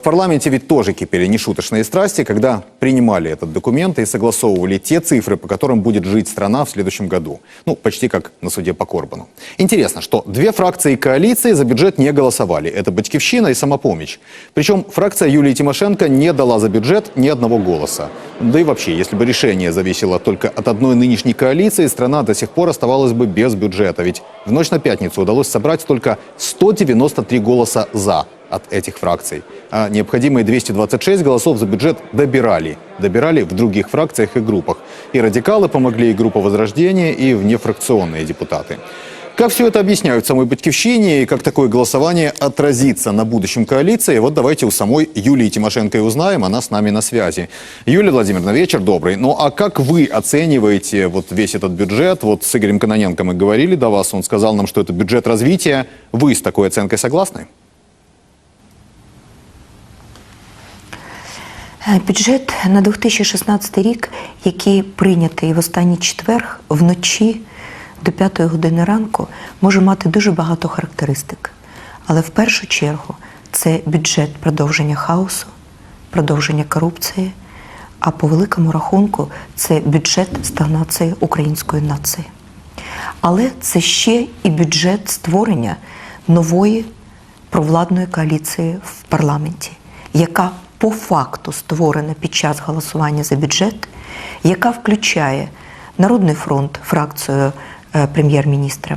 В парламенте ведь тоже кипели нешуточные страсти, когда принимали этот документ и согласовывали те цифры, по которым будет жить страна в следующем году. Ну, почти как на суде по Корбану. Интересно, что две фракции коалиции за бюджет не голосовали. Это «Батькивщина» и «Самопомощь». Причем фракция Юлии Тимошенко не дала за бюджет ни одного голоса. Да и вообще, если бы решение зависело только от одной нынешней коалиции, страна до сих пор оставалась бы без бюджета. Ведь в ночь на пятницу удалось собрать только 193 голоса «за» от этих фракций. А необходимые 226 голосов за бюджет добирали. Добирали в других фракциях и группах. И радикалы помогли, и группа Возрождения, и внефракционные депутаты. Как все это объясняют самой Батькивщине и как такое голосование отразится на будущем коалиции, вот давайте у самой Юлии Тимошенко и узнаем, она с нами на связи. Юлия Владимировна, вечер добрый. Ну а как вы оцениваете вот весь этот бюджет? Вот с Игорем Каноненко мы говорили до вас, он сказал нам, что это бюджет развития. Вы с такой оценкой согласны? Бюджет на 2016 рік, який прийнятий в останній четвер вночі до 5 години ранку, може мати дуже багато характеристик. Але в першу чергу це бюджет продовження хаосу, продовження корупції, а по великому рахунку це бюджет стагнації української нації. Але це ще і бюджет створення нової провладної коаліції в парламенті, яка по факту створена під час голосування за бюджет, яка включає Народний фронт, фракцію е, прем'єр-міністра,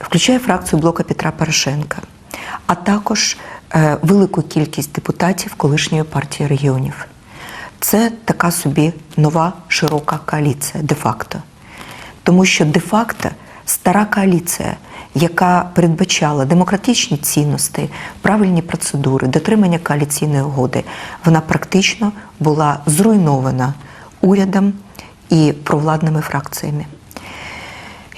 включає фракцію блока Петра Порошенка, а також е, велику кількість депутатів колишньої партії регіонів. Це така собі нова широка коаліція де-факто. Тому що де-факто стара коаліція, яка передбачала демократичні цінності, правильні процедури, дотримання коаліційної угоди, вона практично була зруйнована урядом і провладними фракціями.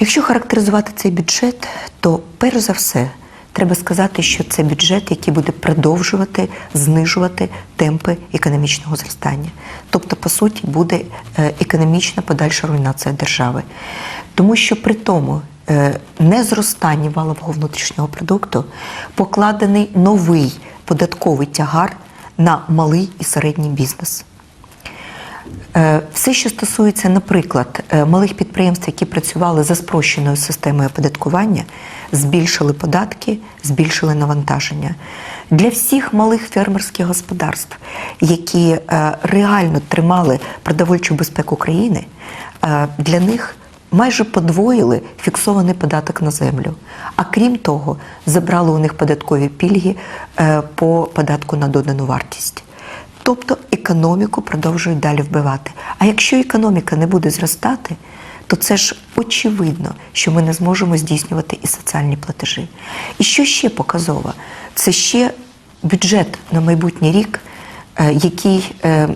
Якщо характеризувати цей бюджет, то перш за все треба сказати, що це бюджет, який буде продовжувати знижувати темпи економічного зростання. Тобто, по суті, буде е, економічна подальша руйнація держави. Тому що при тому е, незростанні валового внутрішнього продукту покладений новий податковий тягар на малий і середній бізнес. Е, Все, що стосується, наприклад, е, малих підприємств, які працювали за спрощеною системою оподаткування, збільшили податки, збільшили навантаження. Для всіх малих фермерських господарств, які реально тримали продовольчу безпеку країни, для них майже подвоїли фіксований податок на землю. А крім того, забрали у них податкові пільги е, по податку на додану вартість. Тобто економіку продовжують далі вбивати. А якщо економіка не буде зростати, то це ж очевидно, що ми не зможемо здійснювати і соціальні платежі. І що ще показово? Це ще бюджет на майбутній рік, е, який е,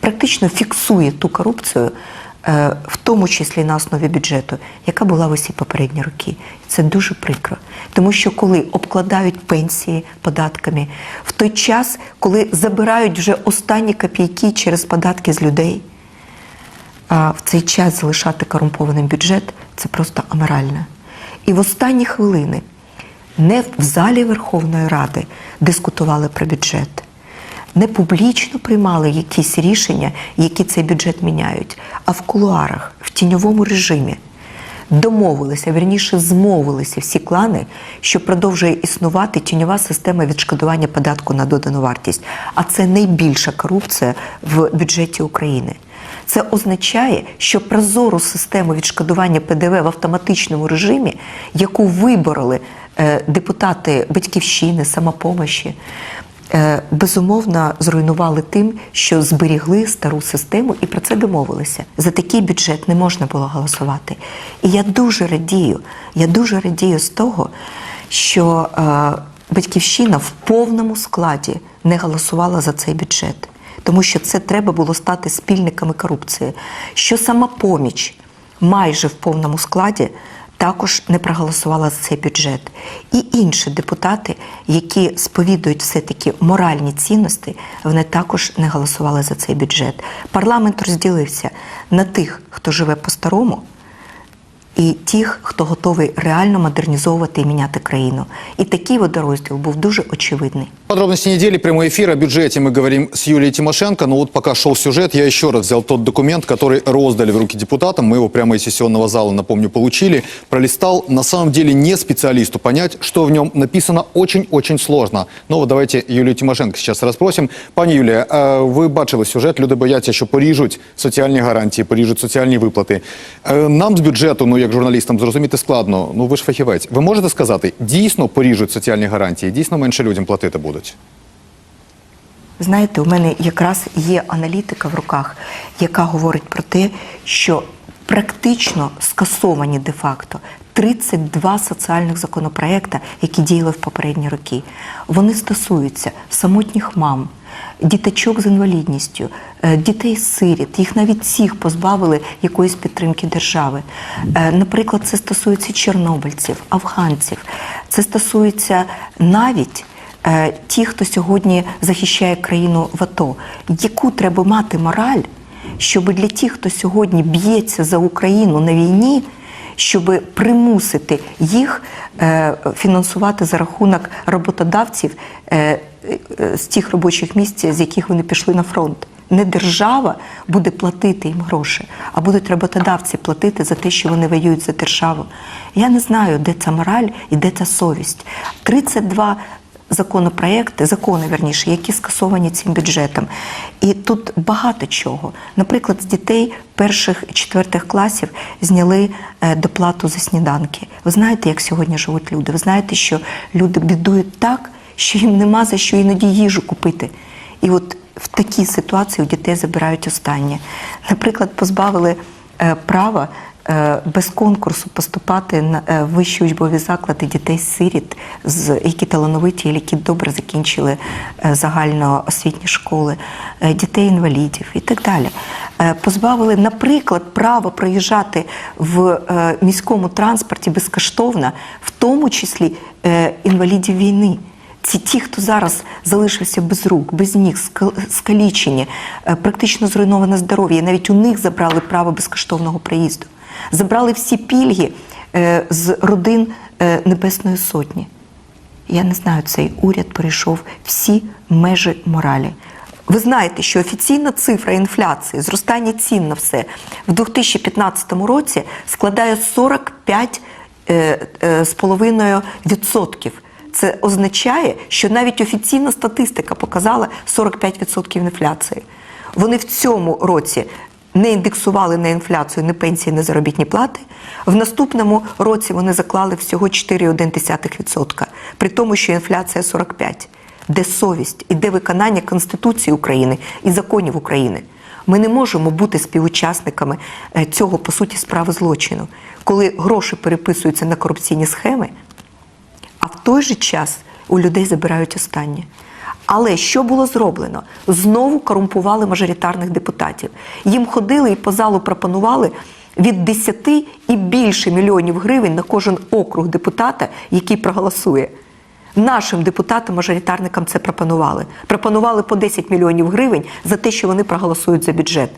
практично фіксує ту корупцію, в тому числі на основі бюджету, яка була в усі попередні роки. Це дуже прикро. Тому що коли обкладають пенсії податками, в той час, коли забирають вже останні копійки через податки з людей, а в цей час залишати корумпований бюджет це просто аморально. І в останні хвилини не в залі Верховної Ради дискутували про бюджет, не публічно приймали якісь рішення, які цей бюджет міняють, а в кулуарах, в тіньовому режимі домовилися, вірніше змовилися всі клани, що продовжує існувати тіньова система відшкодування податку на додану вартість. А це найбільша корупція в бюджеті України. Це означає, що прозору систему відшкодування ПДВ в автоматичному режимі, яку вибороли е, депутати батьківщини, самопомощі, безумовно зруйнували тим, що зберігли стару систему і про це домовилися. За такий бюджет не можна було голосувати. І я дуже радію, я дуже радію з того, що е, батьківщина в повному складі не голосувала за цей бюджет. Тому що це треба було стати спільниками корупції. Що самопоміч майже в повному складі також не проголосувала за цей бюджет. І інші депутати, які сповідують все-таки моральні цінності, вони також не голосували за цей бюджет. Парламент розділився на тих, хто живе по-старому, і тих, хто готовий реально модернізовувати і міняти країну. І такий водорозділ був дуже очевидний. Подробности недели, прямой эфир. О бюджете мы говорим с Юлией Тимошенко. Но вот пока шел сюжет, я еще раз взял тот документ, который роздали в руки депутатам. Мы его прямо из сессионного зала, напомню, получили. Пролистал. На самом деле не специалисту понять, что в нем написано очень-очень сложно. Но вот давайте Юлію Тимошенко сейчас расспросим. Пані Юлія, е, ви бачили сюжет, люди бояться, що поріжуть соціальні гарантії, поріжуть соціальні виплати. Е, Нам з бюджету, ну як журналістам, зрозуміти складно. Ну ви ж фахівець. Ви можете сказати, дійсно поріжуть соціальні гарантії, дійсно менше людям платити будуть? Знаєте, у мене якраз є аналітика в руках, яка говорить про те, що практично скасовані де-факто 32 соціальних законопроекта, які діяли в попередні роки. Вони стосуються самотніх мам, діточок з інвалідністю, е, дітей-сиріт. Їх навіть всіх позбавили якоїсь підтримки держави. Е, Наприклад, це стосується чорнобильців, афганців. Це стосується навіть е, ті, хто сьогодні захищає країну в АТО, яку треба мати мораль, щоб для тих, хто сьогодні б'ється за Україну на війні, щоб примусити їх е, фінансувати за рахунок роботодавців е, е, з тих робочих місць, з яких вони пішли на фронт. Не держава буде платити їм гроші, а будуть роботодавці платити за те, що вони воюють за державу. Я не знаю, де ця мораль і де ця совість. 32 законопроекти, закони верніше, які скасовані цим бюджетом. І тут багато чого. Наприклад, з дітей перших четвертих класів зняли е, доплату за сніданки. Ви знаєте, як сьогодні живуть люди? Ви знаєте, що люди бідують так, що їм нема за що іноді їжу купити. І от в такій ситуації у дітей забирають останнє. Наприклад, позбавили е, права без конкурсу поступати на е, вищі учбові заклади дітей-сиріт, які талановиті, які добре закінчили е, загальноосвітні школи, е, дітей-інвалідів і так далі. Е, Позбавили, наприклад, права проїжджати в е, міському транспорті безкоштовно, в тому числі е, інвалідів війни. Це ті, хто зараз залишився без рук, без ніг, ска- скалічені, е, практично зруйноване здоров'я. Навіть у них забрали право безкоштовного проїзду. Забрали всі пільги е, з родин е, Небесної Сотні. Я не знаю, цей уряд перейшов всі межі моралі. Ви знаєте, що офіційна цифра інфляції, зростання цін на все в 2015 році складає 45 е. Це означає, що навіть офіційна статистика показала 45% інфляції. Вони в цьому році не індексували на інфляцію ні пенсії, ні заробітні плати. В наступному році вони заклали всього 4,1%, при тому, що інфляція 45%. Де совість і де виконання Конституції України і законів України? Ми не можемо бути співучасниками е, цього, по суті, справи злочину, коли гроші переписуються на корупційні схеми, а в той же час у людей забирають останнє. Але що було зроблено? Знову корумпували мажоритарних депутатів. Їм ходили і по залу пропонували від 10 і більше мільйонів гривень на кожен округ депутата, який проголосує. Нашим депутатам-мажоритарникам це пропонували. Пропонували по 10 мільйонів гривень за те, що вони проголосують за бюджет.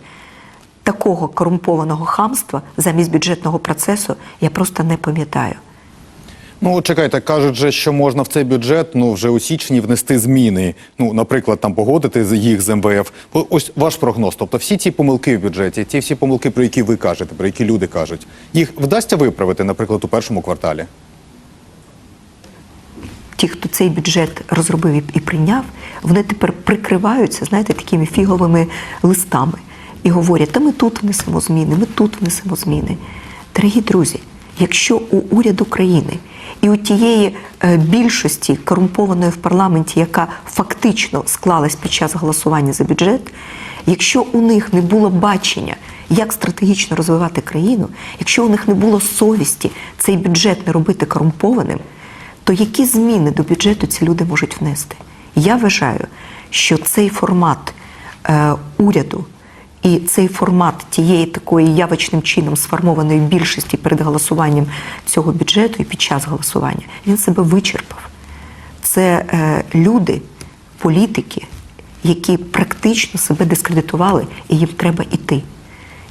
Такого корумпованого хамства замість бюджетного процесу я просто не пам'ятаю. Ну, чекайте, кажуть же, що можна в цей бюджет ну вже у січні внести зміни. Ну, наприклад, там погодити їх з МВФ. Ось ваш прогноз. Тобто, всі ті помилки в бюджеті, ті всі помилки, про які ви кажете, про які люди кажуть, їх вдасться виправити, наприклад, у першому кварталі. ті, хто цей бюджет розробив і прийняв, вони тепер прикриваються, знаєте, такими фіговими листами і говорять, та ми тут внесемо зміни, ми тут внесемо зміни. Дорогі друзі, якщо у уряду країни і у тієї е, більшості корумпованої в парламенті, яка фактично склалась під час голосування за бюджет, якщо у них не було бачення, як стратегічно розвивати країну, якщо у них не було совісті цей бюджет не робити корумпованим, то які зміни до бюджету ці люди можуть внести? Я вважаю, що цей формат е, уряду і цей формат тієї такої явочним чином сформованої більшості перед голосуванням цього бюджету і під час голосування він себе вичерпав. Це е, люди, політики, які практично себе дискредитували, і їм треба іти.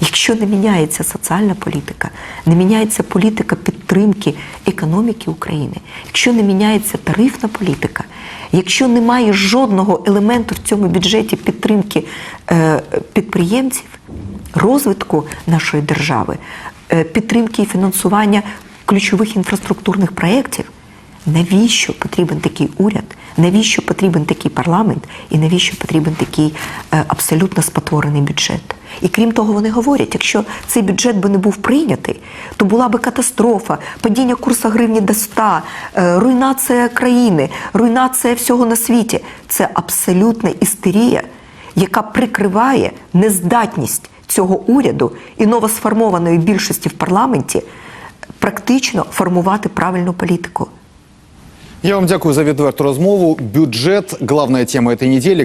Якщо не міняється соціальна політика, не міняється політика підтримки економіки України, якщо не міняється тарифна політика, якщо немає жодного елементу в цьому бюджеті підтримки е, підприємців, розвитку нашої держави, е, підтримки і фінансування ключових інфраструктурних проєктів, навіщо потрібен такий уряд, навіщо потрібен такий парламент і навіщо потрібен такий е, абсолютно спотворений бюджет? І крім того, вони говорять, якщо цей бюджет би не був прийнятий, то була би катастрофа, падіння курсу гривні до 100, е, руйнація країни, руйнація всього на світі. Це абсолютна істерія, яка прикриває нездатність цього уряду і новосформованої більшості в парламенті практично формувати правильну політику. Я вам дякую за відверту розмову. Бюджет – главная тема этой недели.